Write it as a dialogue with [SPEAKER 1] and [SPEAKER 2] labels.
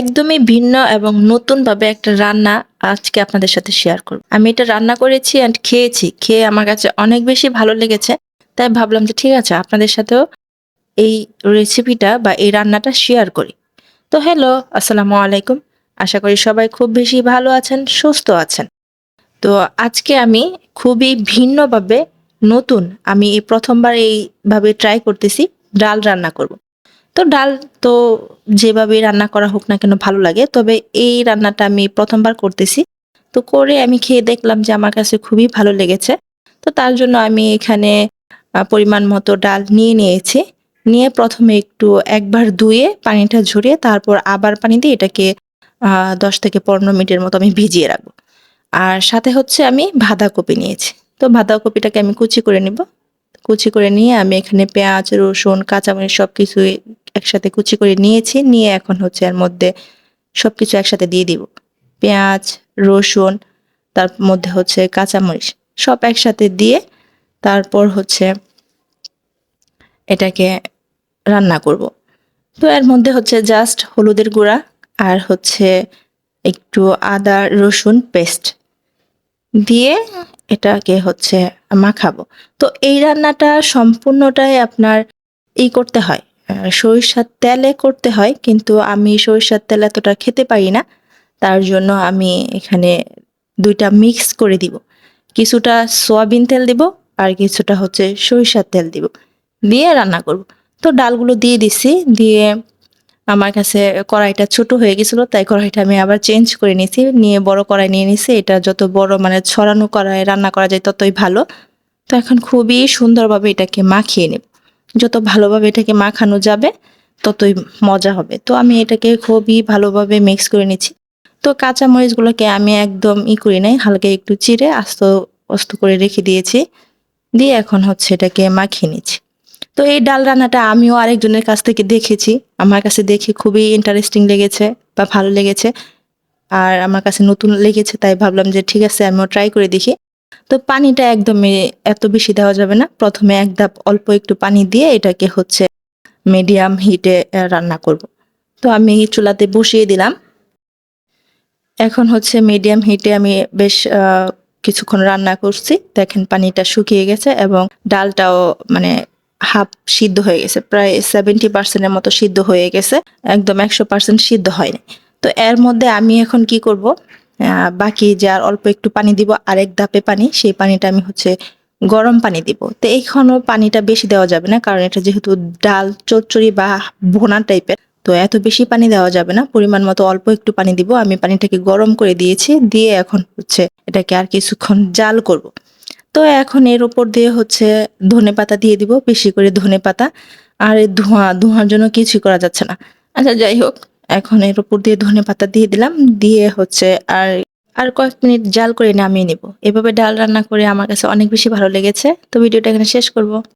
[SPEAKER 1] একদমই ভিন্ন এবং নতুনভাবে একটা রান্না আজকে আপনাদের সাথে শেয়ার করব। আমি এটা রান্না করেছি অ্যান্ড খেয়েছি। খেয়ে আমার কাছে অনেক বেশি ভালো লেগেছে। তাই ভাবলাম যে ঠিক আছে, আপনাদের সাথেও এই রেসিপিটা বা এই রান্নাটা শেয়ার করি। তো হ্যালো আসসালামু আলাইকুম। আশা করি সবাই খুব বেশি ভালো আছেন, সুস্থ আছেন। তো আজকে আমি খুবই ভিন্নভাবে নতুন আমি এই প্রথমবার এইভাবে ট্রাই করতেছি, ডাল রান্না করব। তো ডাল তো যেভাবে রান্না করা হোক না কেন ভালো লাগে। তবে এই রান্নাটা আমি প্রথমবার করতেছি। তো করে আমি খেয়ে দেখলাম যে আমার কাছে খুবই ভালো লেগেছে। তো তার জন্য আমি এখানে পরিমাণ মতো ডাল নিয়ে নিয়েছি। নিয়ে প্রথমে একটু একবার ধুয়ে পানিটা ঝরিয়ে তারপর আবার পানি দিয়ে এটাকে দশ থেকে পনেরো মিনিটের মতো আমি ভিজিয়ে রাখব। আর সাথে হচ্ছে আমি বাঁধাকপি নিয়েছি। তো বাঁধাকপিটাকে আমি কুচি করে নিব। কুচি করে নিয়ে আমি এখানে পেঁয়াজ, রসুন, কাঁচামরিচ সব কিছু একসাথে কুচি করে নিয়েছি, নিয়ে এখন হচ্ছে এর মধ্যে সব কিছু একসাথে দিয়ে দিব। পেঁয়াজ, রসুন, তার মধ্যে হচ্ছে কাঁচামরিচ সব একসাথে দিয়ে তারপর হচ্ছে এটাকে রান্না করব। তো এর মধ্যে হচ্ছে জাস্ট হলুদের গুঁড়া আর হচ্ছে একটু আদা, রসুন পেস্ট দিয়ে এটাকে হচ্ছে মাখাবো। তো এই রান্নাটা সম্পূর্ণটাই আপনার ই করতে হয়। সরিষার তেলে করতে হয়, কিন্তু আমি সরিষার তেল এতটা খেতে পারি না। তার জন্য আমি এখানে দুইটা মিক্স করে দিব। কিছুটা সয়াবিন তেল দিব আর কিছুটা হচ্ছে সরিষার তেল দিব। দিয়ে রান্না করব। তো ডালগুলো দিয়ে দিছি, দিয়ে আমার কাছে কড়াইটা ছোট হয়ে গেছিল, তাই কড়াইটা আমি আবার চেঞ্জ করে নিয়েছি। নিয়ে বড় কড়াই নিয়ে নিয়েছি এটা যত বড় মানে ছড়ানো কড়াই রান্না করা যায় ততই ভালো। তো এখন খুবই সুন্দরভাবে এটাকে মাখিয়ে নেব। যত ভালোভাবে এটাকে মাখানো যাবে, ততই মজা হবে। তো আমি এটাকে খুবই ভালোভাবে মিক্স করে নিচ্ছি। তো কাঁচা মরিচগুলোকে আমি একদম ই করি নাই, হালকা একটু চিড়ে আস্ত অস্ত করে রেখে দিয়েছি। দিয়ে এখন হচ্ছে এটাকে মাখিয়ে নিচ্ছি। তো এই ডাল রান্নাটা আমিও আরেকজনের কাছ থেকে দেখেছি। আমার কাছে দেখে খুবই ইন্টারেস্টিং লেগেছে বা ভালো লেগেছে। আর আমার কাছে নতুন লেগেছে, তাই ভাবলাম যে ঠিক আছে, আমিও ট্রাই করে দেখি। তো পানিটা একদমই এত বেশি দেওয়া যাবে না। প্রথমে এক ধাপ অল্প একটু পানি দিয়ে এটাকে হচ্ছে মিডিয়াম হিটে রান্না করব। তো আমি চুলাতে বসিয়ে দিলাম। এখন হচ্ছে মিডিয়াম হিটে আমি বেশ কিছুক্ষণ রান্না করছি। দেখেন পানিটা শুকিয়ে গেছে এবং ডালটাও মানে হাফ সিদ্ধ হয়ে গেছে। প্রায় সেভেন্টি পার্সেন্টের মতো সিদ্ধ হয়ে গেছে। একদম একশো পার্সেন্ট সিদ্ধ হয়নি। তো এর মধ্যে আমি এখন কি করব? বাকি যে আর অল্প একটু পানি দিব আর এক ধাপে পানি, সেই পানিটা আমি হচ্ছে গরম পানি দিব। তো এইখানেও পানিটা বেশি দেওয়া যাবে না, কারণ এটা যেহেতু ডাল, চচ্চড়ি বা ভোনা টাইপের, তো এত বেশি পানি দেওয়া যাবে না। পরিমাণ মতো অল্প একটু পানি দিব। আমি পানিটাকে গরম করে দিয়েছি, দিয়ে এখন হচ্ছে এটাকে আর কিছুক্ষণ জাল করব। তো এখন এর উপর দিয়ে হচ্ছে ধনে পাতা দিয়ে দিব, বেশি করে ধনে পাতা। আর ধোঁয়া, ধোঁয়ার জন্য কিছুই করা যাচ্ছে না। আচ্ছা যাই হোক। এখন এর উপর দিয়ে ধনে পাতা দিয়ে দিলাম। দিয়ে হচ্ছে আর আর কয়েক মিনিট জাল করে নামিয়ে নেব। এভাবে ডাল রান্না করে আমার কাছে অনেক বেশি ভালো লেগেছে। তো ভিডিওটা এখানে শেষ করব।